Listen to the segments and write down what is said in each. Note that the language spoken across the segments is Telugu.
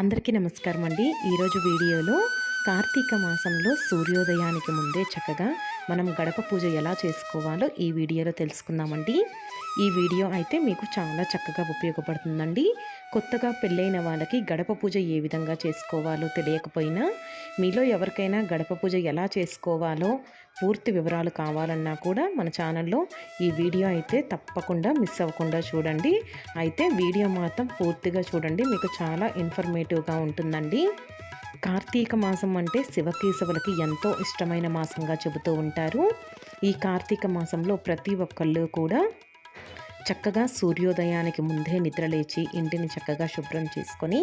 అందరికీ నమస్కారం అండి. ఈరోజు వీడియోలో కార్తీక మాసంలో సూర్యోదయానికి ముందే చక్కగా మనం గడప పూజ ఎలా చేసుకోవాలో ఈ వీడియోలో తెలుసుకుందామండి. ఈ వీడియో అయితే మీకు చాలా చక్కగా ఉపయోగపడుతుందండి. కొత్తగా పెళ్ళైన వాళ్ళకి గడప పూజ ఏ విధంగా చేసుకోవాలో తెలియకపోయినా మీలో ఎవరికైనా గడప పూజ ఎలా చేసుకోవాలో పూర్తి వివరాలు కావాలన్నా కూడా మన ఛానల్లో ఈ వీడియో అయితే తప్పకుండా మిస్ అవ్వకుండా చూడండి. అయితే వీడియో మాత్రం పూర్తిగా చూడండి. మీకు చాలా ఇన్ఫర్మేటివ్గా ఉంటుందండి. కార్తీక మాసం అంటే శివకేశవులకి ఎంతో ఇష్టమైన మాసంగా చెబుతూ ఉంటారు. ఈ కార్తీక మాసంలో ప్రతి ఒక్కళ్ళు కూడా చక్కగా సూర్యోదయానికి ముందే నిద్రలేచి ఇంటిని చక్కగా శుభ్రం చేసుకొని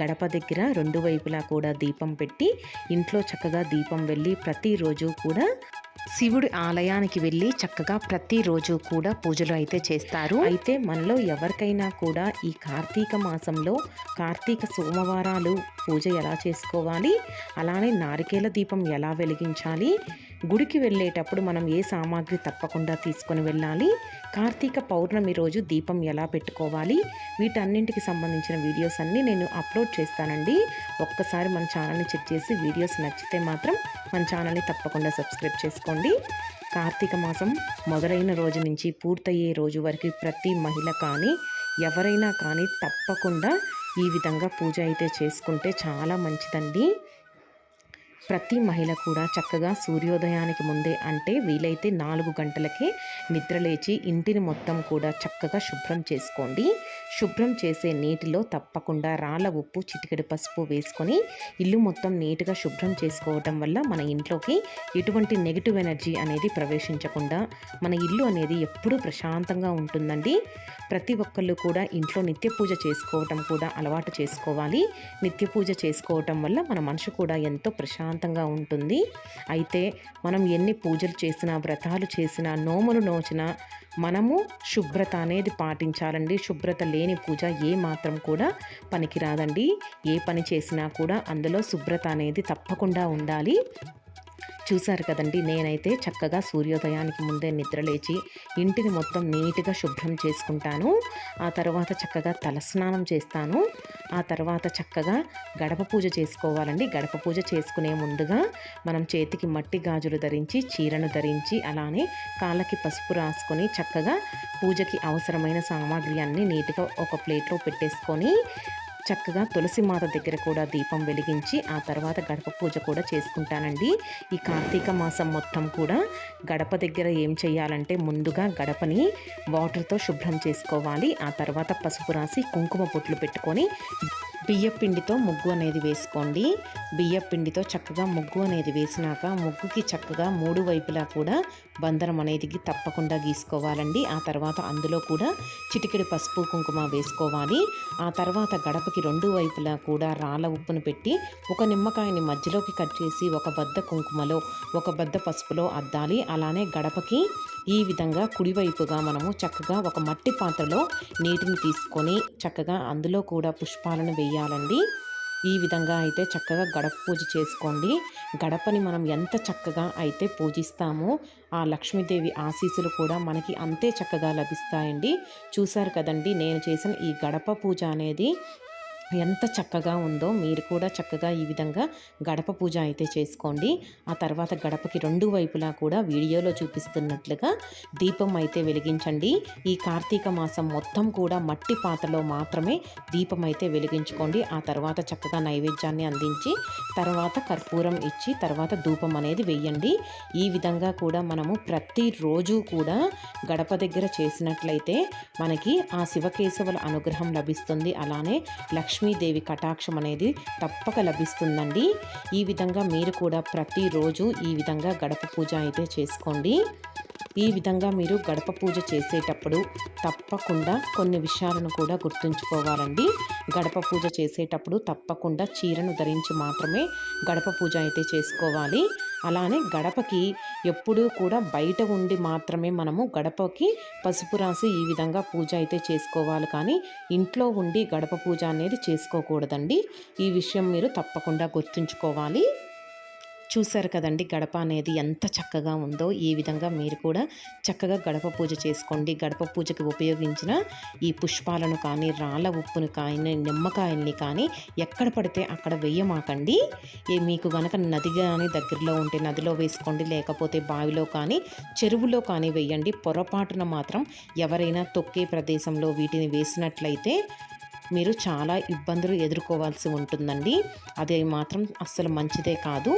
గడప దగ్గర రెండు వైపులా కూడా దీపం పెట్టి ఇంట్లో చక్కగా దీపం వెళ్ళి ప్రతిరోజు కూడా శివుడి ఆలయానికి వెళ్ళి చక్కగా ప్రతిరోజు కూడా పూజలు అయితే చేస్తారు. అయితే మనలో ఎవరికైనా కూడా ఈ కార్తీక మాసంలో కార్తీక సోమవారాలు పూజ ఎలా చేసుకోవాలి? అలానే నారికేల దీపం ఎలా వెలిగించాలి? గుడికి వెళ్ళేటప్పుడు మనం ఏ సామాగ్రి తప్పకుండా తీసుకొని వెళ్ళాలి? కార్తీక పౌర్ణమి రోజు దీపం ఎలా పెట్టుకోవాలి? వీటన్నింటికి సంబంధించిన వీడియోస్ అన్నీ నేను అప్లోడ్ చేస్తానండి. ఒక్కసారి మన ఛానల్ని చెక్ చేసి వీడియోస్ నచ్చితే మాత్రం మన ఛానల్ని తప్పకుండా సబ్స్క్రైబ్ చేసుకోండి. కార్తీక మాసం మొదలైన రోజు నుంచి పూర్తయ్యే రోజు వరకు ప్రతి మహిళ కానీ ఎవరైనా కానీ తప్పకుండా ఈ విధంగా పూజ అయితే చేసుకుంటే చాలా మంచిదండి. ప్రతి మహిళ కూడా చక్కగా సూర్యోదయానికి ముందే అంటే వీలైతే నాలుగు గంటలకే నిద్రలేచి ఇంటిని మొత్తం కూడా చక్కగా శుభ్రం చేసుకోండి. శుభ్రం చేసే నీటిలో తప్పకుండా రాళ్ళ ఉప్పు చిటికెడు పసుపు వేసుకొని ఇల్లు మొత్తం నీట్గా శుభ్రం చేసుకోవటం వల్ల మన ఇంట్లోకి ఎటువంటి నెగిటివ్ ఎనర్జీ అనేది ప్రవేశించకుండా మన ఇల్లు అనేది ఎప్పుడూ ప్రశాంతంగా ఉంటుందండి. ప్రతి ఒక్కళ్ళు కూడా ఇంట్లో నిత్య పూజ చేసుకోవటం కూడా అలవాటు చేసుకోవాలి. నిత్య పూజ చేసుకోవటం వల్ల మన మనసు కూడా ఎంతో ప్రశాంతంగా ఉంటుంది. అయితే మనం ఎన్ని పూజలు చేసినా వ్రతాలు చేసినా నోములు నోచినా మనము శుభ్రత అనేది పాటించాలండి. శుభ్రత లేని పూజ ఏ మాత్రం కూడా పనికిరాదండి. ఏ పని చేసినా కూడా అందులో శుభ్రత అనేది తప్పకుండా ఉండాలి. చూశారు కదండి నేనైతే చక్కగా సూర్యోదయానికి ముందే నిద్రలేచి ఇంటిని మొత్తం నీట్గా శుభ్రం చేసుకుంటాను. ఆ తర్వాత చక్కగా తలస్నానం చేస్తాను. ఆ తర్వాత చక్కగా గడప పూజ చేసుకోవాలండి. గడప పూజ చేసుకునే ముందుగా మనం చేతికి మట్టి గాజులు ధరించి చీరను ధరించి అలానే కాళ్ళకి పసుపు రాసుకొని చక్కగా పూజకి అవసరమైన సామాగ్రి అన్నీ నీట్గా ఒక ప్లేట్లో పెట్టేసుకొని చక్కగా తులసి మాత దగ్గర కూడా దీపం వెలిగించి ఆ తర్వాత గడప పూజ కూడా చేసుకుంటానండి. ఈ కార్తీక మాసం మొత్తం కూడా గడప దగ్గర ఏం చేయాలంటే ముందుగా గడపని వాటర్తో శుభ్రం చేసుకోవాలి. ఆ తర్వాత పసుపు రాసి కుంకుమ పొట్లు పెట్టుకొని బియ్యపిండితో ముగ్గు అనేది వేసుకోండి. బియ్యపిండితో చక్కగా ముగ్గు అనేది వేసినాక ముగ్గుకి చక్కగా మూడు వైపులా కూడా బంధనం అనేది తప్పకుండా గీసుకోవాలండి. ఆ తర్వాత అందులో కూడా చిటికెడు పసుపు కుంకుమ వేసుకోవాలి. ఆ తర్వాత గడపకి రెండు వైపులా కూడా రాళ్ళ ఉప్పును పెట్టి ఒక నిమ్మకాయని మధ్యలోకి కట్ చేసి ఒక బద్ద కుంకుమలో ఒక బద్ద పసుపులో అద్దాలి. అలానే గడపకి ఈ విధంగా కుడివైపుగా మనము చక్కగా ఒక మట్టి పాత్రలో నీటిని తీసుకొని చక్కగా అందులో కూడా పుష్పాలను వేయాలండి. ఈ విధంగా అయితే చక్కగా గడప పూజ చేసుకోండి. గడపని మనం ఎంత చక్కగా అయితే పూజిస్తామో ఆ లక్ష్మీదేవి ఆశీస్సులు కూడా మనకి అంతే చక్కగా లభిస్తాయండి. చూశారు కదండి నేను చేసిన ఈ గడప పూజ అనేది ఎంత చక్కగా ఉందో మీరు కూడా చక్కగా ఈ విధంగా గడప పూజ అయితే చేసుకోండి. ఆ తర్వాత గడపకి రెండు వైపులా కూడా వీడియోలో చూపిస్తున్నట్లుగా దీపం అయితే వెలిగించండి. ఈ కార్తీక మాసం మొత్తం కూడా మట్టి పాత్రలో మాత్రమే దీపం అయితే వెలిగించుకోండి. ఆ తర్వాత చక్కగా నైవేద్యాన్ని అందించి తర్వాత కర్పూరం ఇచ్చి తర్వాత ధూపం అనేది వేయండి ఈ విధంగా కూడా మనము ప్రతిరోజు కూడా గడప దగ్గర చేసినట్లయితే మనకి ఆ శివకేశవుల అనుగ్రహం లభిస్తుంది. అలానే లక్ష్మీ లక్ష్మీదేవి కటాక్షం అనేది తప్పక లభిస్తుందండి. ఈ విధంగా మీరు కూడా ప్రతిరోజు ఈ విధంగా గడప పూజ అయితే చేసుకోండి. ఈ విధంగా మీరు గడప పూజ చేసేటప్పుడు తప్పకుండా కొన్ని విషయాలను కూడా గుర్తుంచుకోవాలండి. గడప పూజ చేసేటప్పుడు తప్పకుండా చీరను ధరించి మాత్రమే గడప పూజ అయితే చేసుకోవాలి. అలానే గడపకి ఎప్పుడూ కూడా బయట ఉండి మాత్రమే మనము గడపకి పసుపు రాసి ఈ విధంగా పూజ అయితే చేసుకోవాలి. కానీ ఇంట్లో ఉండి గడప పూజ అనేది చేసుకోకూడదండి. ఈ విషయం మీరు తప్పకుండా గుర్తుంచుకోవాలి. చూశారు కదండి గడప అనేది ఎంత చక్కగా ఉందో. ఈ విధంగా మీరు కూడా చక్కగా గడప పూజ చేసుకోండి. గడప పూజకి ఉపయోగించిన ఈ పుష్పాలను కానీ రాళ్ళ ఉప్పును కానీ నిమ్మకాయల్ని కానీ ఎక్కడ పడితే అక్కడ వేయమాకండి. ఏ మీకు గనక నది కానీ దగ్గరలో ఉంటే నదిలో వేసుకోండి. లేకపోతే బావిలో కానీ చెరువులో కానీ వేయండి. పొరపాటున మాత్రం ఎవరైనా తొక్కే ప్రదేశంలో వీటిని వేసినట్లయితే మీరు చాలా ఇబ్బందులు ఎదుర్కోవాల్సి ఉంటుందండి. అది మాత్రం అస్సలు మంచిదే కాదు.